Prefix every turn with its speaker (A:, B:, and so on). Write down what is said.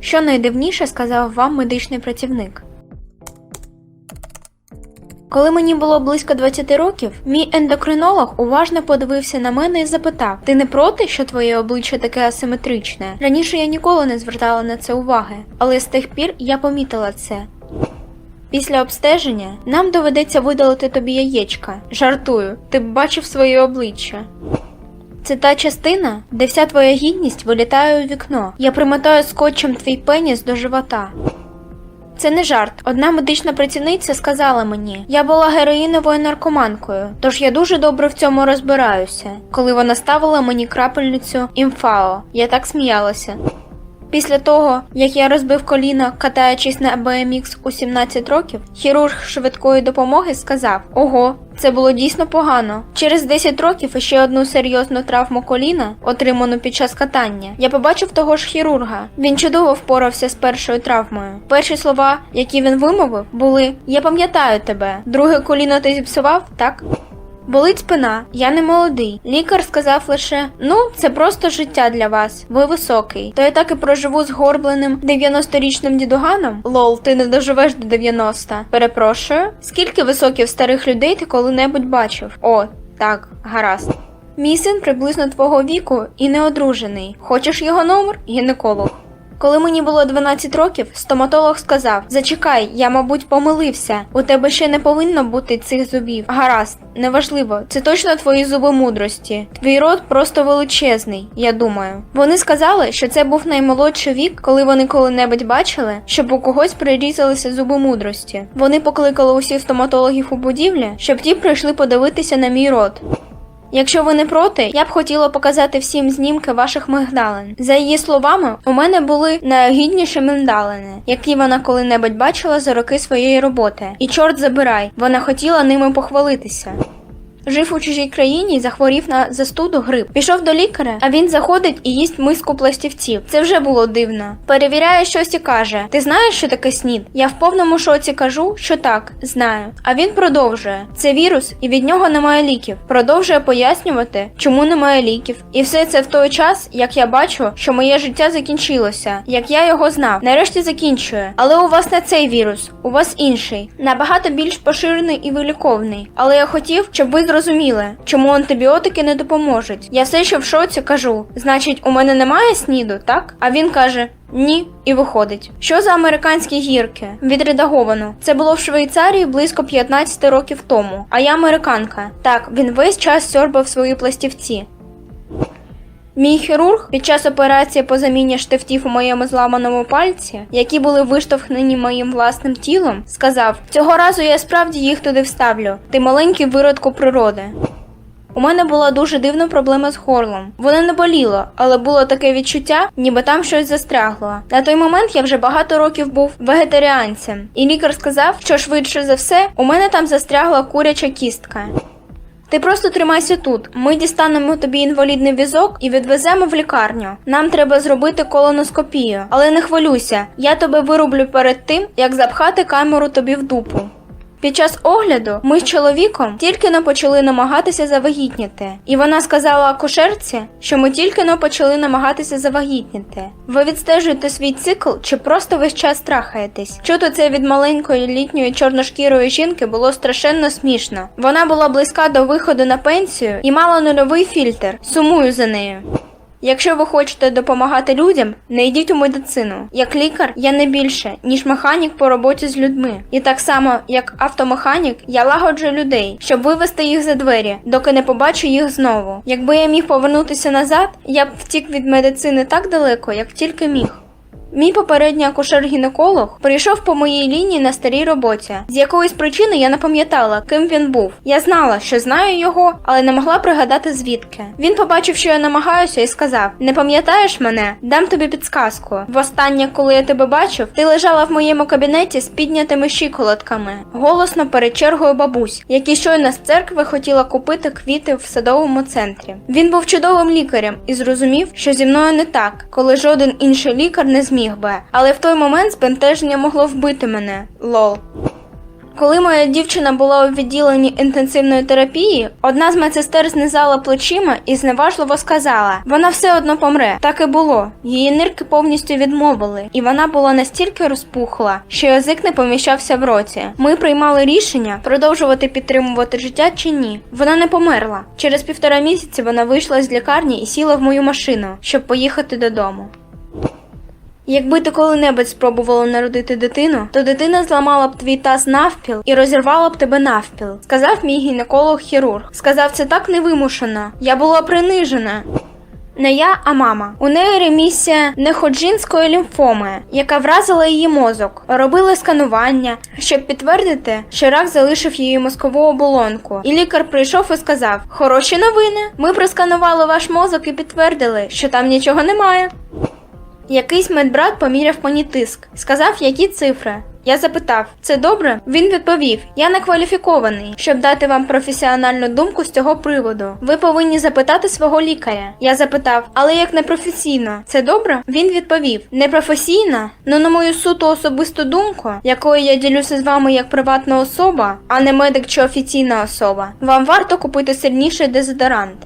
A: Що найдивніше сказав вам медичний працівник? Коли мені було близько 20 років, мій ендокринолог уважно подивився на мене і запитав: Ти не проти, що твоє обличчя таке асиметричне? Раніше я ніколи не звертала на це уваги, але з тих пір я помітила це. Після обстеження нам доведеться видалити тобі яєчка. Жартую, ти б бачив своє обличчя. Це та частина, де вся твоя гідність вилітає у вікно. Я примотаю скотчем твій пеніс до живота. Це не жарт. Одна медична працівниця сказала мені, я була героїновою наркоманкою, тож я дуже добре в цьому розбираюся. Коли вона ставила мені крапельницю імфао, я так сміялася. Після того, як я розбив коліно, катаючись на BMX у 17 років, хірург швидкої допомоги сказав: Ого, це було дійсно погано. Через 10 років і ще одну серйозну травму коліна, отриману під час катання, я побачив того ж хірурга. Він чудово впорався з першою травмою. Перші слова, які він вимовив, були: Я пам'ятаю тебе. Друге коліно ти зіпсував, так? Болить спина, я не молодий. Лікар сказав лише: ну, це просто життя для вас. Ви високий. То я так і проживу з горбленим 90-річним дідуганом? Лол, ти не доживеш до 90. Перепрошую. Скільки високих старих людей ти коли-небудь бачив? О, так, гаразд. Мій син приблизно твого віку і не одружений. Хочеш його номер? Гінеколог. Коли мені було 12 років, стоматолог сказав: Зачекай, я, мабуть, помилився. У тебе ще не повинно бути цих зубів. Гаразд, неважливо, це точно твої зуби мудрості. Твій рот просто величезний, я думаю. Вони сказали, що це був наймолодший вік, коли вони коли-небудь бачили, щоб у когось прирізалися зуби мудрості. Вони покликали усіх стоматологів у будівлі, щоб ті прийшли подивитися на мій рот. Якщо ви не проти, я б хотіла показати всім знімки ваших мигдалин. За її словами, у мене були найгідніші мигдалини, які вона коли-небудь бачила за роки своєї роботи. І чорт забирай, вона хотіла ними похвалитися. Жив у чужій країні захворів на застуду грип. Пішов до лікаря, а він заходить і їсть миску пластівців. Це вже було дивно. Перевіряє щось і каже: Ти знаєш, що таке снід? Я в повному шоці кажу, що так, знаю. А він продовжує: це вірус, і від нього немає ліків. Продовжує пояснювати, чому немає ліків. І все це в той час, як я бачу, що моє життя закінчилося, як я його знав. Нарешті закінчує. Але у вас не цей вірус, у вас інший, набагато більш поширений і виліковний. Але я хотів, щоб ви зрозуміли, чому антибіотики не допоможуть. Я все ще в шоці кажу: значить, у мене немає сніду, так? А він каже. Ні, і виходить. Що за американські гірки? Відредаговано. Це було в Швейцарії близько 15 років тому. А я американка. Так, він весь час сьорбав свої пластівці. Мій хірург під час операції по заміні штифтів у моєму зламаному пальці, які були виштовхнені моїм власним тілом, сказав: цього разу я справді їх туди вставлю. Ти маленький виродку природи. У мене була дуже дивна проблема з горлом. Воно не боліло, але було таке відчуття, ніби там щось застрягло. На той момент я вже багато років був вегетаріанцем, і лікар сказав, що швидше за все у мене там застрягла куряча кістка. Ти просто тримайся тут. Ми дістанемо тобі інвалідний візок і відвеземо в лікарню. Нам треба зробити колоноскопію, але не хвилюйся, я тебе вирублю перед тим, як запхати камеру тобі в дупу. Під час огляду ми з чоловіком тільки но почали намагатися завагітніти, і вона сказала акушерці, що ми тільки но почали намагатися завагітніти. Ви відстежуєте свій цикл чи просто весь час трахаєтесь? Чути це від маленької літньої чорношкірої жінки було страшенно смішно. Вона була близька до виходу на пенсію і мала нульовий фільтр. Сумую за нею. Якщо ви хочете допомагати людям, не йдіть у медицину. Як лікар, я не більше, ніж механік по роботі з людьми. І так само, як автомеханік, я лагоджу людей, щоб вивести їх за двері, доки не побачу їх знову. Якби я міг повернутися назад, я б втік від медицини так далеко, як тільки міг. Мій попередній акушер-гінеколог прийшов по моїй лінії на старій роботі. З якоїсь причини я не пам'ятала, ким він був. Я знала, що знаю його, але не могла пригадати звідки. Він побачив, що я намагаюся, і сказав: Не пам'ятаєш мене? Дам тобі підсказку. Востаннє, коли я тебе бачив, ти лежала в моєму кабінеті з піднятими щиколотками, голосно перед чергою бабусь, які щойно з церкви хотіла купити квіти в садовому центрі. Він був чудовим лікарем і зрозумів, що зі мною не так, коли жоден інший лікар не зміг би. Але в той момент збентеження могло вбити мене. Лол. Коли моя дівчина була у відділенні інтенсивної терапії, одна з медсестер знизала плечима і зневажливо сказала: вона все одно помре. Так і було. Її нирки повністю відмовили, і вона була настільки розпухла, що язик не поміщався в роті. Ми приймали рішення продовжувати підтримувати життя чи ні. Вона не померла. Через півтора місяці вона вийшла з лікарні і сіла в мою машину, щоб поїхати додому. Якби ти коли-небудь спробувала народити дитину, то дитина зламала б твій таз навпіл і розірвала б тебе навпіл, сказав мій гінеколог-хірург. Сказав це так невимушено. Я була принижена. Не я, а мама. У неї ремісія неходжинської лімфоми, яка вразила її мозок. Робили сканування, щоб підтвердити, що рак залишив її мозкову оболонку. І лікар прийшов і сказав: Хороші новини. Ми просканували ваш мозок і підтвердили, що там нічого немає. Якийсь медбрат поміряв мені тиск, сказав, які цифри. Я запитав, це добре? Він відповів: Я не кваліфікований, щоб дати вам професіональну думку з цього приводу. Ви повинні запитати свого лікаря. Я запитав, але як непрофесійно, це добре? Він відповів: непрофесійно? Ну на мою суто особисту думку, якою я ділюся з вами як приватна особа, а не медик чи офіційна особа. Вам варто купити сильніший дезодорант.